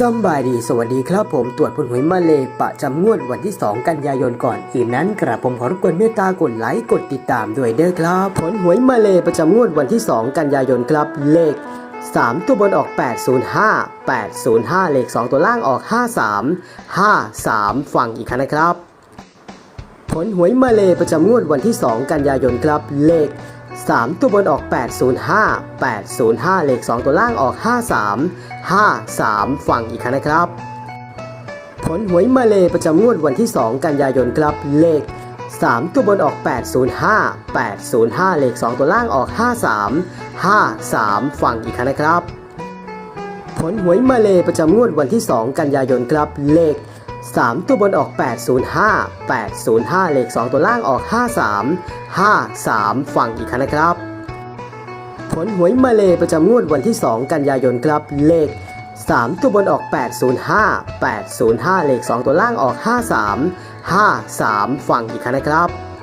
สบายดีสวัสดีครับผมตรวจผลหวยมาเลยประจำงวดวันที่ 2 กันยายนก่อนอื่นนั้นกระผมขอรบกวนเมตตากดไลค์กดติดตามด้วยเด้อครับ ผลหวยมาเลยประจำงวดวันที่ 2 กันยายนครับเลข 3 ตัวบนออก 805 805 เลข 2 ตัวล่างออก 53 53 ฟังอีกครั้งนะครับ ผลหวยมาเลยประจำงวดวันที่ 2 กันยายนครับเลข 3 ตัวบนออก 805 805 เลข 2 ตัวล่างออก 53 53ฟังอีกครั้งนะครับ ผลหวยมาเลยประจำงวดวันที่ 2 กันยายนครับเลข 3 ตัวบนออก 805 805 เลข 2 ตัวล่างออก 53 53ฟังอีกครั้งนะครับ ผลหวยมาเลยประจำงวดวันที่ 2 กันยายนครับเลข 3 ตัวบนออก 805 805 เลข 2 ตัวล่างออก 53 53 ฟังอีกครั้งนะครับ ผลหวยมาเลยประจำงวดวันที่ 2 กันยายนครับ เลข 3 ตัวบนออก 805 805 เลข 2 ตัวล่างออก 53 53 ฟังอีกครั้งนะครับ